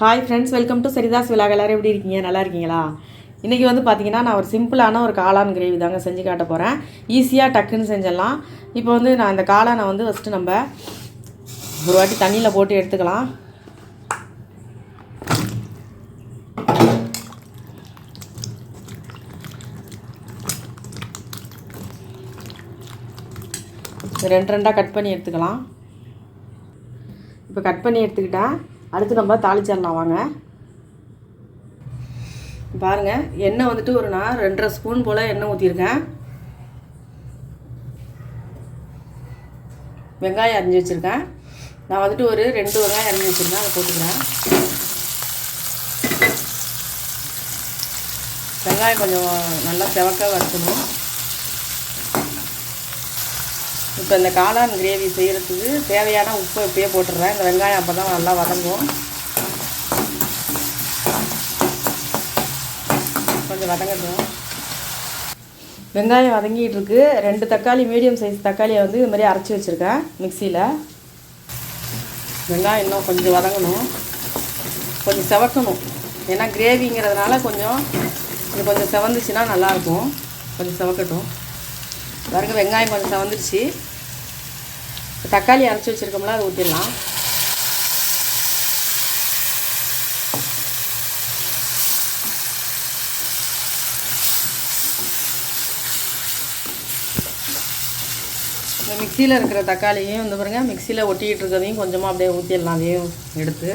Hi friends welcome to Saritha's விழா எல்லோரும் எப்படி இருக்கீங்க? நல்லா இருக்கீங்களா? இன்றைக்கி வந்து பார்த்தீங்கன்னா நான் ஒரு சிம்பிளான ஒரு காளான் கிரேவி தாங்க செஞ்சு காட்ட போகிறேன் ஈஸியாக டக்குன்னு செஞ்சிடலாம். இப்போ வந்து நான் இந்த காளானை வந்து ஃபஸ்ட்டு நம்ம ஒரு வாட்டி தண்ணியில் போட்டு எடுத்துக்கலாம். ரெண்டு ரெண்டாக கட் பண்ணி எடுத்துக்கலாம். இப்போ கட் பண்ணி எடுத்துக்கிட்டேன். அடுத்து நம்ம தாளிச்சிடலாம் வாங்க. பாருங்கள் எண்ணெய் வந்துட்டு ஒரு நான் ரெண்டரை ஸ்பூன் போல் எண்ணெய் ஊற்றிருக்கேன் வெங்காயம் அரிஞ்சு வச்சுருக்கேன். நான் வந்துட்டு ஒரு ரெண்டு வெங்காயம் அரிஞ்சு வச்சுருக்கேன் அதை போட்டுக்கிறேன். வெங்காயம் கொஞ்சம் நல்லா செவக்க வறுக்கணும். இப்போ இந்த காளான் கிரேவி செய்கிறதுக்கு தேவையான உப்பு இப்பயே போட்டுடுறேன். இந்த வெங்காயம் அப்போ தான் நல்லா வதங்கும். கொஞ்சம் வதங்கட்டும். வெங்காயம் வதங்கிட்டு இருக்கு. ரெண்டு தக்காளி மீடியம் சைஸ் தக்காளியை வந்து இது மாதிரி அரைச்சி வச்சுருக்கேன் மிக்சியில். வெங்காயம் இன்னும் கொஞ்சம் வதங்கணும். கொஞ்சம் செவக்கணும். ஏன்னா கிரேவிங்கிறதுனால கொஞ்சம் இது கொஞ்சம் செவந்துச்சுன்னா நல்லாயிருக்கும். கொஞ்சம் செவக்கட்டும். வரங்க வெங்காயம் கொஞ்சம் செவந்துருச்சு. தக்காளி அரைச்சி வச்சுருக்கோம்ல அதை ஊற்றிடலாம் இந்த மிக்சியில் இருக்கிற தக்காளியும் வந்து பாருங்கள் மிக்சியில் ஒட்டிக்கிட்டு இருக்கிறதையும் கொஞ்சமாக அப்படியே ஊற்றிடலாம் அதையும் எடுத்து.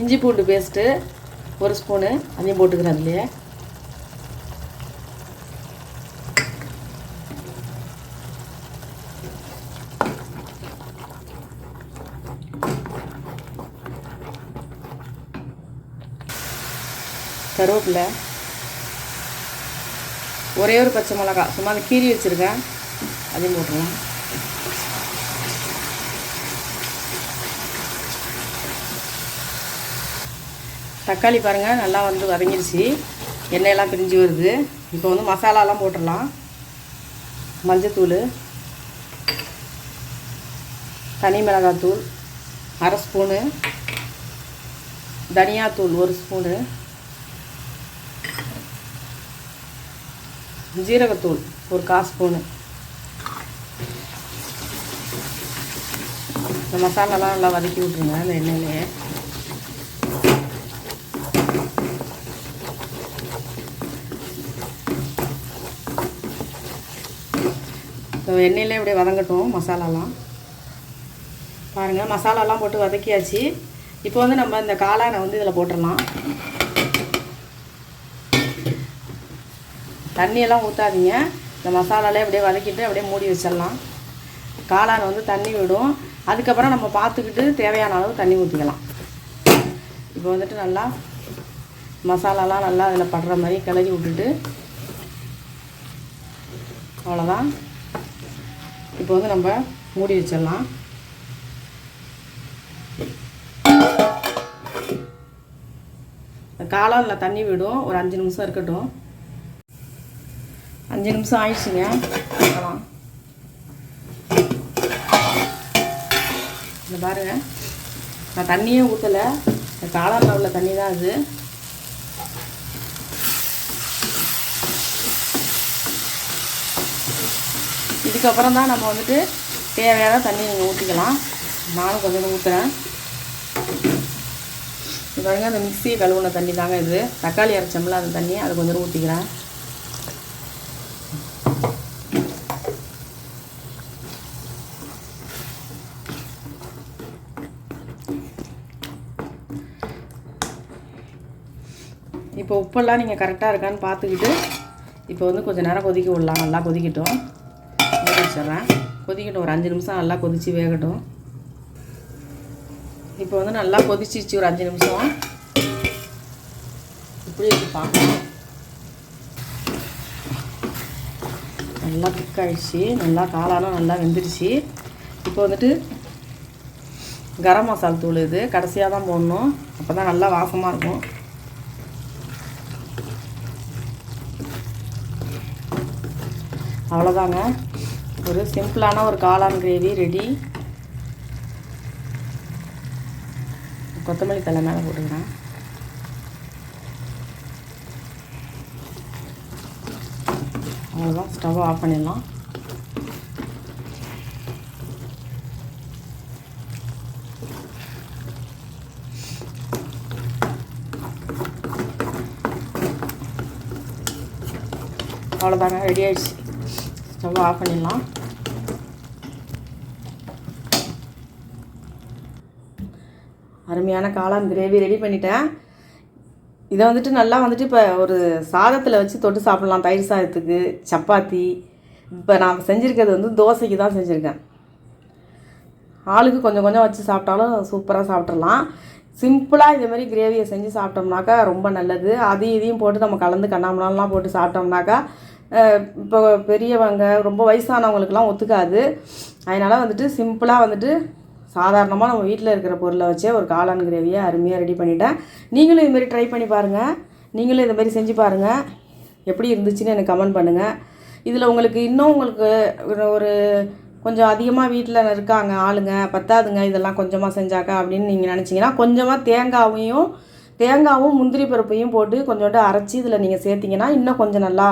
இஞ்சி பூண்டு பேஸ்ட்டு ஒரு ஸ்பூனு அதையும் போட்டுக்கிறேன் அதுலேயே. கருவேப்பிலை ஒரே ஒரு பச்சை மிளகா சும்மா அதை கீறி வச்சுருக்கேன். அதையும் போட்டுருவோம் தக்காளி பாருங்கள் நல்லா வந்து வதங்கிருச்சு எண்ணெயெல்லாம் பிரிஞ்சு வருது. இப்போ வந்து மசாலாலாம் போட்டுடலாம். மஞ்சத்தூள் தனி மிளகாத்தூள் அரை ஸ்பூனு தனியாத்தூள் ஒரு ஸ்பூனு. ஜீரகத்தூள் ஒரு கால் ஸ்பூனு. இந்த மசாலாலாம் நல்லா வதக்கி விட்ருங்க அந்த எண்ணெயிலே இந்த எண்ணெயிலே இப்படியே வதங்கட்டும் மசாலாலாம். பாருங்கள் மசாலாலாம் போட்டு வதக்கியாச்சு. இப்போ வந்து நம்ம இந்த காளானை வந்து இதில் போட்டுடலாம். தண்ணியெல்லாம் ஊற்றாதீங்க இந்த மசாலாலே அப்படியே வதக்கிட்டு அப்படியே மூடி வச்சிடலாம். காளான் வந்து தண்ணி விடும். அதுக்கப்புறம் நம்ம பார்த்துக்கிட்டு தேவையான அளவு தண்ணி ஊற்றிக்கலாம் இப்போ வந்துட்டு நல்லா மசாலாலாம் நல்லா அதில் படுற மாதிரி கிளறி விட்டுட்டு அவ்வளோதான். இப்போ வந்து நம்ம மூடி வச்சிடலாம். காளானில் தண்ணி விடும். ஒரு அஞ்சு நிமிஷம் இருக்கட்டும். அஞ்சு நிமிஷம் ஆயிடுச்சுங்க. பார்க்கலாம். இந்த பாருங்க. நான் தண்ணியே ஊற்றலை இந்த உள்ள தண்ணி தான் அது. இதுக்கப்புறம் தான் நம்ம வந்துட்டு தேவையான தண்ணி நீங்கள் ஊற்றிக்கலாம் நானும் கொஞ்சம் ஊற்றுறேன் இது அந்த மிக்சியை கழுவுன தண்ணி தாங்க இது. தக்காளி அரைச்சோம்ல அந்த தண்ணி அதை கொஞ்சம் ஊற்றிக்கிறேன் இப்போ உப்பெல்லாம் நீங்கள் கரெக்டாக இருக்கான்னு பார்த்துக்கிட்டு இப்போ வந்து கொஞ்சம் நேரம் கொதிக்க விடலாம். நல்லா கொதிக்கட்டும். வச்சிடறேன் வச்சிட்றேன். கொதிக்கட்டும். ஒரு அஞ்சு நிமிஷம் நல்லா கொதித்து வேகட்டும். இப்போ வந்து நல்லா கொதிச்சிச்சு ஒரு அஞ்சு நிமிஷம். இப்படி வச்சு நல்லா திக்காயிடுச்சு நல்லா காளானும் நல்லா வெந்துடுச்சு. இப்போ வந்துட்டு கரம் மசால் தூள் இது. கடைசியாக தான் போடணும். அப்போ தான் நல்லா வாசமாக இருக்கும். அவ்வளோதாங்க. ஒரு சிம்பிளான ஒரு காளான் கிரேவி ரெடி கொத்தமல்லி தலை மேலே போட்டுக்கிறேன். அவ்வளோதான். ஸ்டவ் ஆஃப் பண்ணிடலாம். அவ்வளோதாங்க. ரெடி ஆயிடுச்சு. ஸ்டவ் ஆஃப் பண்ணிடலாம் அருமையான காளான் கிரேவி ரெடி பண்ணிட்டேன். இதை வந்துட்டு நல்லா வந்துட்டு இப்போ ஒரு சாதத்தில் வச்சு தொட்டு சாப்பிட்லாம். தயிர் சாதத்துக்கு சப்பாத்தி. இப்போ நான் செஞ்சுருக்கிறது வந்து தோசைக்கு தான் செஞ்சுருக்கேன். ஆளுக்கு கொஞ்சம் கொஞ்சம் வச்சு சாப்பிட்டாலும் சூப்பராக சாப்பிட்றலாம் சிம்பிளாக இதேமாரி கிரேவியை செஞ்சு சாப்பிட்டோம்னாக்கா ரொம்ப நல்லது. அதையும் இதையும் போட்டு நம்ம கலந்து கண்ணாமலாம் போட்டு சாப்பிட்டோம்னாக்கா இப்போ பெரியவங்க ரொம்ப வயசானவங்களுக்குலாம் ஒத்துக்காது. அதனால் வந்துட்டு சிம்பிளாக வந்துட்டு சாதாரணமாக நம்ம வீட்டில் இருக்கிற பொருளை வச்சே ஒரு காளான் கிரேவியை அருமையாக ரெடி பண்ணிட்டேன். நீங்களும் இதுமாரி ட்ரை பண்ணி பாருங்கள் நீங்களும் இதுமாரி செஞ்சு பாருங்கள் எப்படி இருந்துச்சுன்னு எனக்கு கமெண்ட் பண்ணுங்கள் இதில் உங்களுக்கு இன்னும் உங்களுக்கு ஒரு- ஒரு கொஞ்சம் அதிகமாக வீட்டில் இருக்காங்க ஆளுங்க பத்தாதுங்க இதெல்லாம் கொஞ்சமாக செஞ்சாக்கா அப்படின்னு நீங்கள் நினச்சிங்கன்னா கொஞ்சமாக தேங்காவையும் தேங்காவும் முந்திரி பருப்பையும் போட்டு கொஞ்சோண்டு அரைச்சி இதில் நீங்கள் சேர்த்திங்கன்னா இன்னும் கொஞ்சம் நல்லா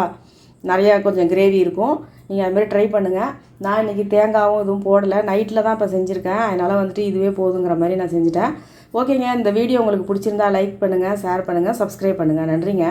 நிறையா கொஞ்சம் கிரேவி இருக்கும். நீங்கள் அதுமாரி ட்ரை பண்ணுங்கள் நான் இன்றைக்கி தேங்காவும் எதுவும் போடலை. நைட்டில் தான் இப்போ செஞ்சுருக்கேன். அதனால் வந்துட்டு இதுவே போதுங்கிற மாதிரி நான் செஞ்சுட்டேன். ஓகேங்க இந்த வீடியோ உங்களுக்கு பிடிச்சிருந்தா லைக் பண்ணுங்கள் ஷேர் பண்ணுங்கள் சப்ஸ்கிரைப் பண்ணுங்கள் நன்றிங்க.